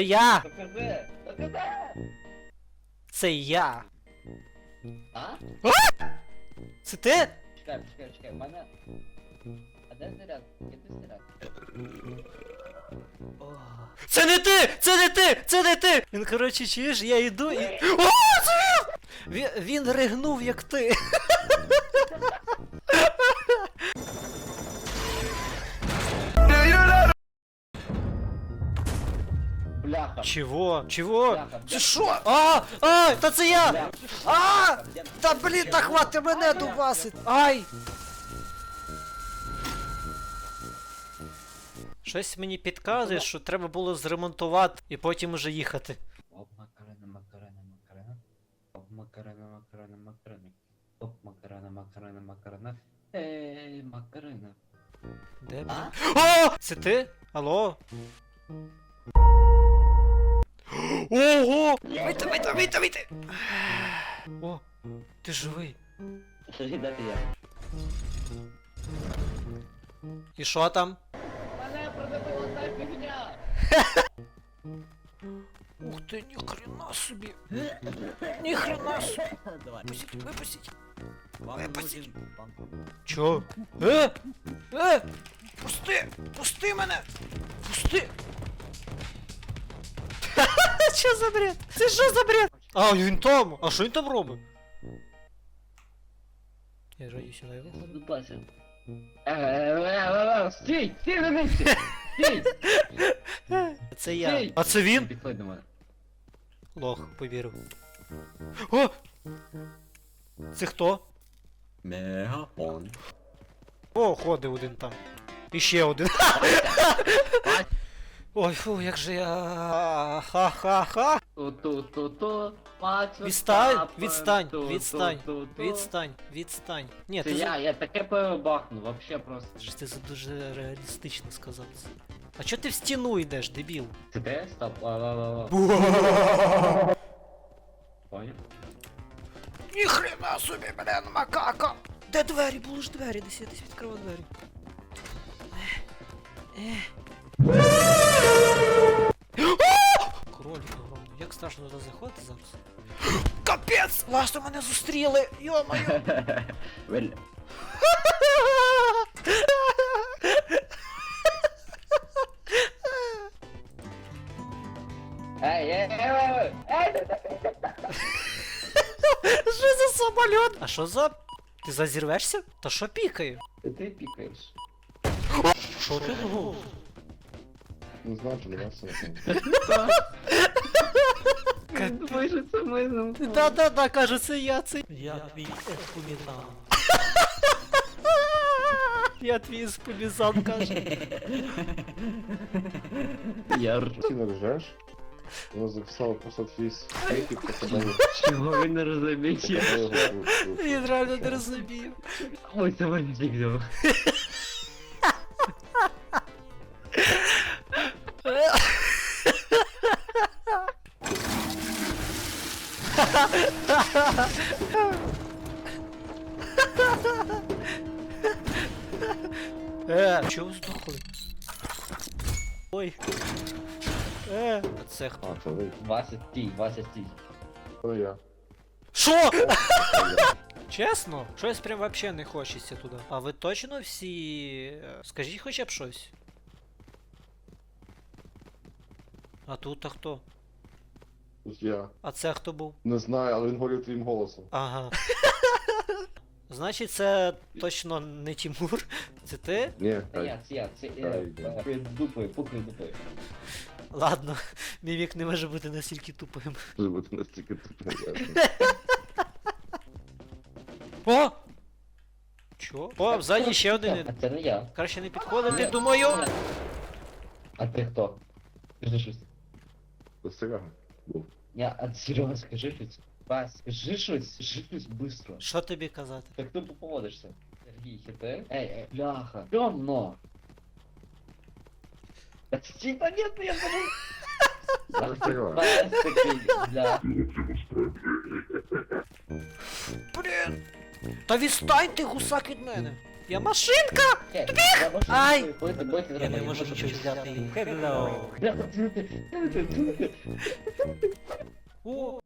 То я! Це я! А? Це ти? Чекай, чекай, чекай, мене... А де заряд? Де ти заряд? Це не ти! Це не ти! Це не ти! Він, коротше, чуєш, я йду і. О, це він! Він, він ригнув, як ти. Чого? Чого? Бляха, Це що? А! А! Та це я! Бляха. А! Та блін, та хвати мене дубасить! Ай! Щось мені підказує, що треба було зремонтувати і потім уже їхати. Оп, макарена, макарена, макарена. Оп, макарена, макарена, макарена. Оп, макарена, макарена, макарена. Ей, макарена. Де А? О! Це ти? Алло? Ого! Вийти, вийти, вийти, вийти! О, ти живий. Скажи, де ти є? І що там? Мене продавила та фігня! Ух ти, ніхрена собі! Ніхрена собі! Випустіть, випустіть! Випустіть! Чо? Е? Е? Пусти! Пусти мене! Пусти! Що за бред? Це що за бред? А, він там! А що він там робить? Я жаю сюди виходу. Дубася. Е, Стій! Стій на місці! Стій! Це я. Стій! А це він? Підходь до мене. Лох, повірив. О! Це хто? Мегафон. О, ходить один там. І ще один. Ой, фу, як же я. Ха-ха-ха. Ту-ту-ту-ту, Відстань, відстань, відстань, відстань, відстань. Ні, Це ти я, за... я таке перебахну, вообще просто. Ж ти за дуже реалістично сказав це. А чо ти в стіну йдеш, дебіл? Це те? Стоп, ла-ла-ла-ла. Понял? Ніхрена собі, блін, макака! Де двері? Були ж двері, десь я десь відкривав двері. Кролик Як страшно туди заходити зараз. Капець! Вас мене зустріли! Йо-моє! Вель. Ей, ей, ей, ей, ей, ей, ей, Що за самоліт? А що за. Ти зазірвешся? Та що пікає? Ти пікаєш. Що ти? Ну, Не знаю, чи що це ми з Да-да-да, каже, це я, це. Я твій еспумізан. Я твій еспумізан, каже. Я Ти не ржеш? Вона записала просто твій скрипік, покидає Чого він не розуміє? його Він реально не розумів. Ой, це мені фігня. Е, чого ви здохли? Ой. Е, це хто? А, то ви. Вася стій, Вася стій. То я. Я. Чесно? Щось прям вообще не хочеться туди. А ви точно всі. е, Скажіть хоча б щось. А тут а хто? Тут я. А це хто був? Не знаю, але він говорив твоїм голосом. Ага. Значить, це точно не Тімур. Це ти? Ні, я, це я, це я. Дупою, пукай дупою. Ладно, мій вік не може бути настільки тупим. Може бути настільки тупо. О! Чо? О, ззаді ще один. А це не я. Краще не підходити, думаю. А ти хто? Скажи щось. Це Серега був. Я, а Серега, скажи щось. Бас, скажи щось, скажи щось быстро. Що тобі казати? Так ти поводишся. Сергій, хите? Ей, ей, бляха. Темно. Та стій, та ні, я забув. Це Серега. Бас такий, бля. Блін! Та відстань ти гусак від мене! Я машинка! Ай! Я не можу нічого взяти. Hello. О,